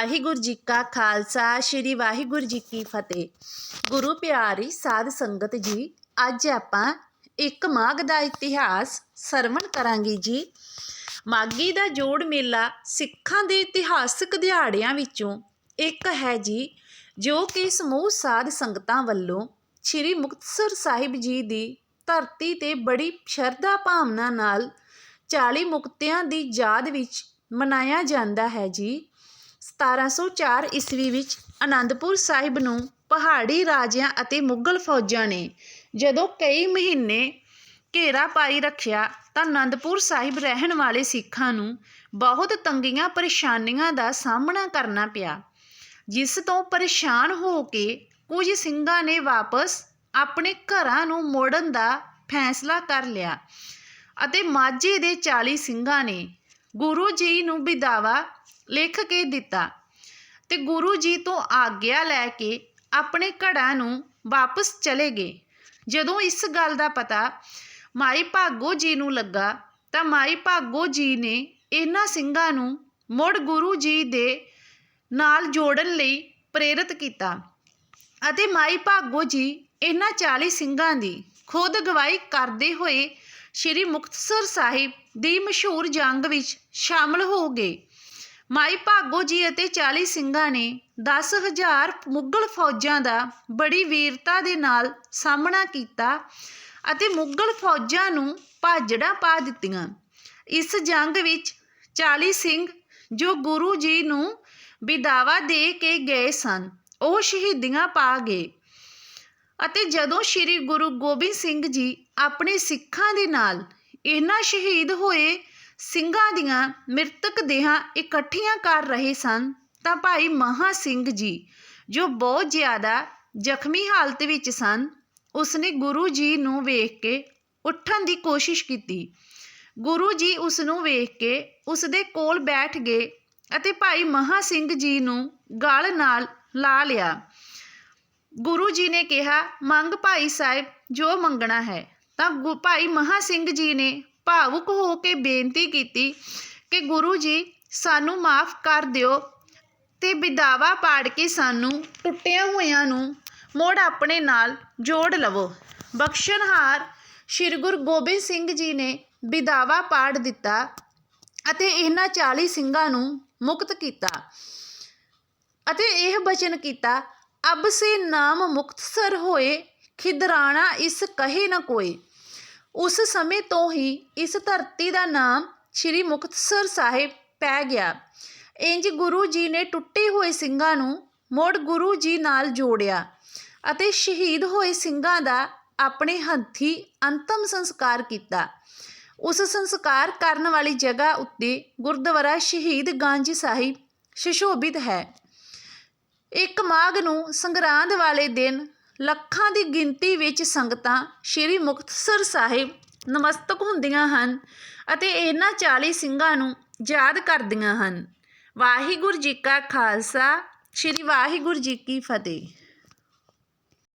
ਵਾਹਿਗੁਰੂ ਜੀ ਕਾ ਖਾਲਸਾ, ਸ੍ਰੀ ਵਾਹਿਗੁਰੂ ਜੀ ਕੀ ਫਤਿਹ। ਗੁਰੂ ਪਿਆਰੀ ਸਾਧ ਸੰਗਤ ਜੀ, ਅੱਜ ਆਪਾਂ ਇੱਕ ਮਾਘ ਦਾ ਇਤਿਹਾਸ ਸਰਵਣ ਕਰਾਂਗੇ ਜੀ। ਮਾਘੀ ਦਾ ਜੋੜ ਮੇਲਾ ਸਿੱਖਾਂ ਦੇ ਇਤਿਹਾਸਕ ਦਿਹਾੜਿਆਂ ਵਿੱਚੋਂ ਇੱਕ ਹੈ ਜੀ, ਜੋ ਕਿ ਸਮੂਹ ਸਾਧ ਸੰਗਤਾਂ ਵੱਲੋਂ ਸ੍ਰੀ ਮੁਕਤਸਰ ਸਾਹਿਬ ਜੀ ਦੀ ਧਰਤੀ ਤੇ ਬੜੀ ਸ਼ਰਧਾ ਭਾਵਨਾ ਨਾਲ 40 ਮੁਕਤਿਆਂ ਦੀ ਯਾਦ ਵਿੱਚ ਮਨਾਇਆ ਜਾਂਦਾ ਹੈ ਜੀ। 1704 ਈਸਵੀ ਵਿੱਚ ਅਨੰਦਪੁਰ ਸਾਹਿਬ ਨੂੰ ਪਹਾੜੀ ਰਾਜਿਆਂ ਅਤੇ ਮੁਗਲ ਫੌਜਾਂ ਨੇ ਜਦੋਂ ਕਈ ਮਹੀਨੇ ਘੇਰਾ ਪਾਈ ਰੱਖਿਆ ਤਾਂ ਅਨੰਦਪੁਰ ਸਾਹਿਬ ਰਹਿਣ ਵਾਲੇ ਸਿੱਖਾਂ ਨੂੰ ਬਹੁਤ ਤੰਗੀਆਂ ਪਰੇਸ਼ਾਨੀਆਂ ਦਾ ਸਾਹਮਣਾ ਕਰਨਾ ਪਿਆ, ਜਿਸ ਤੋਂ ਪਰੇਸ਼ਾਨ ਹੋ ਕੇ ਕੁਝ ਸਿੰਘਾਂ ਨੇ ਵਾਪਸ ਆਪਣੇ ਘਰਾਂ ਨੂੰ ਮੋੜਨ ਦਾ ਫੈਸਲਾ ਕਰ ਲਿਆ ਅਤੇ ਮਾਝੇ ਦੇ 40 ਸਿੰਘਾਂ ਨੇ ਗੁਰੂ ਜੀ ਨੂੰ ਵਿਦਾਵਾ ਲਿਖ ਕੇ ਦਿੱਤਾ ਤੇ ਗੁਰੂ ਜੀ ਤੋਂ ਆਗਿਆ ਲੈ ਕੇ ਆਪਣੇ ਘੜਾਂ ਨੂੰ ਵਾਪਸ ਚਲੇ ਗਏ। ਜਦੋਂ ਇਸ ਗੱਲ ਦਾ ਪਤਾ ਮਾਈ ਭਾਗੋ ਜੀ ਨੂੰ ਲੱਗਾ ਤਾਂ ਮਾਈ ਭਾਗੋ ਜੀ ਨੇ ਇਹਨਾਂ ਸਿੰਘਾਂ ਨੂੰ ਮੁੜ ਗੁਰੂ ਜੀ ਦੇ ਨਾਲ ਜੋੜਨ ਲਈ ਪ੍ਰੇਰਿਤ ਕੀਤਾ ਅਤੇ ਮਾਈ ਭਾਗੋ ਜੀ ਇਹਨਾਂ 40 ਸਿੰਘਾਂ ਦੀ ਖੁਦ ਗਵਾਹੀ ਕਰਦੇ ਹੋਏ ਸ੍ਰੀ ਮੁਕਤਸਰ ਸਾਹਿਬ ਦੀ ਮਸ਼ਹੂਰ ਜੰਗ ਵਿੱਚ ਸ਼ਾਮਲ ਹੋ ਗਏ। ਮਾਈ ਭਾਗੋ ਜੀ ਅਤੇ 40 ਸਿੰਘਾਂ ਨੇ 10000 ਮੁਗਲ ਫੌਜਾਂ ਦਾ ਬੜੀ ਵੀਰਤਾ ਦੇ ਨਾਲ ਸਾਹਮਣਾ ਕੀਤਾ ਅਤੇ ਮੁਗਲ ਫੌਜਾਂ ਨੂੰ ਭਾਜੜਾਂ ਪਾ ਦਿੱਤੀਆਂ। ਇਸ ਜੰਗ ਵਿੱਚ 40 ਸਿੰਘ ਜੋ ਗੁਰੂ ਜੀ ਨੂੰ ਵਿਦਾਵਾ ਦੇ ਕੇ ਗਏ ਸਨ, ਉਹ ਸ਼ਹੀਦੀਆਂ ਪਾ ਗਏ ਅਤੇ ਜਦੋਂ ਸ੍ਰੀ ਗੁਰੂ ਗੋਬਿੰਦ ਸਿੰਘ ਜੀ ਆਪਣੇ ਸਿੱਖਾਂ ਦੇ ਨਾਲ ਇਹਨਾਂ ਸ਼ਹੀਦ ਹੋਏ ਸਿੰਘਾਂ ਦੀਆਂ ਮ੍ਰਿਤਕ ਦੇਹਾਂ ਇਕੱਠੀਆਂ ਕਰ ਰਹੇ ਸਨ, ਤਾਂ ਭਾਈ ਮਹਾ ਸਿੰਘ ਜੀ, ਜੋ ਬਹੁਤ ਜ਼ਿਆਦਾ ਜ਼ਖਮੀ ਹਾਲਤ ਵਿੱਚ ਸਨ, ਉਸਨੇ ਗੁਰੂ ਜੀ ਨੂੰ ਵੇਖ ਕੇ ਉੱਠਣ ਦੀ ਕੋਸ਼ਿਸ਼ ਕੀਤੀ। ਗੁਰੂ ਜੀ ਉਸ ਨੂੰ ਵੇਖ ਕੇ ਉਸ ਦੇ ਕੋਲ ਬੈਠ ਗਏ ਅਤੇ ਭਾਈ ਮਹਾ ਸਿੰਘ ਜੀ ਨੂੰ ਗਲ ਨਾਲ ਲਾ ਲਿਆ। ਗੁਰੂ ਜੀ ਨੇ ਕਿਹਾ, ਮੰਗ ਭਾਈ ਸਾਹਿਬ, ਜੋ ਮੰਗਣਾ ਹੈ। ਤਾਂ ਗੁ- ਭਾਈ ਮਹਾ ਸਿੰਘ ਜੀ ਨੇ ਭਾਵੁਕ ਹੋ ਕੇ ਬੇਨਤੀ ਕੀਤੀ ਕਿ ਗੁਰੂ ਜੀ ਸਾਨੂੰ ਮਾਫ ਕਰ ਦਿਓ ਤੇ ਵਿਦਾਵਾ ਪਾੜ ਕੇ ਸਾਨੂੰ ਟੁੱਟਿਆਂ ਹੋਇਆਂ ਨੂੰ ਮੋੜ ਆਪਣੇ ਨਾਲ ਜੋੜ ਲਵੋ। ਬਖਸ਼ਣਹਾਰ ਸ੍ਰੀ ਗੁਰੂ ਗੋਬਿੰਦ ਸਿੰਘ ਜੀ ਨੇ ਵਿਦਾਵਾ ਪਾੜ ਦਿੱਤਾ ਅਤੇ ਇਹਨਾਂ 40 ਸਿੰਘਾਂ ਨੂੰ ਮੁਕਤ ਕੀਤਾ ਅਤੇ ਇਹ ਬਚਨ ਕੀਤਾ, ਅਬ ਸੇ ਨਾਮ ਮੁਕਤਸਰ ਹੋਏ, ਖਿਦਰਾਣਾ ਇਸ ਕਹੇ ਨਾ ਕੋਈ ਉਸ ਸਮੇਂ ਤੋਂ ਹੀ ਇਸ ਧਰਤੀ ਦਾ ਨਾਮ ਸ੍ਰੀ ਮੁਕਤਸਰ ਸਾਹਿਬ ਪੈ ਗਿਆ। ਇੰਜ ਗੁਰੂ ਜੀ ਨੇ ਟੁੱਟੇ ਹੋਏ ਸਿੰਘਾਂ ਨੂੰ ਮੁੜ ਗੁਰੂ ਜੀ ਨਾਲ ਜੋੜਿਆ ਅਤੇ ਸ਼ਹੀਦ ਹੋਏ ਸਿੰਘਾਂ ਦਾ ਆਪਣੇ ਹੱਥੀ ਅੰਤਮ ਸੰਸਕਾਰ ਕੀਤਾ। ਉਸ ਸੰਸਕਾਰ ਕਰਨ ਵਾਲੀ ਜਗ੍ਹਾ ਉੱਤੇ ਗੁਰਦੁਆਰਾ ਸ਼ਹੀਦ ਗੰਜ ਸਾਹਿਬ ਸੁਸ਼ੋਭਿਤ ਹੈ। ਇੱਕ ਮਾਘ ਨੂੰ ਸੰਗਰਾਂਦ ਵਾਲੇ ਦਿਨ ਲੱਖਾਂ ਦੀ ਗਿਣਤੀ ਵਿੱਚ ਸੰਗਤਾਂ ਸ੍ਰੀ ਮੁਕਤਸਰ ਸਾਹਿਬ ਨਮਸਤਕ ਹੁੰਦੀਆਂ ਹਨ ਅਤੇ ਇਹਨਾਂ 40 ਸਿੰਘਾਂ ਨੂੰ ਯਾਦ ਕਰਦੀਆਂ ਹਨ। ਵਾਹਿਗੁਰੂ ਜੀ ਕਾ ਖਾਲਸਾ, ਸ੍ਰੀ ਵਾਹਿਗੁਰੂ ਜੀ ਕੀ ਫਤਿਹ।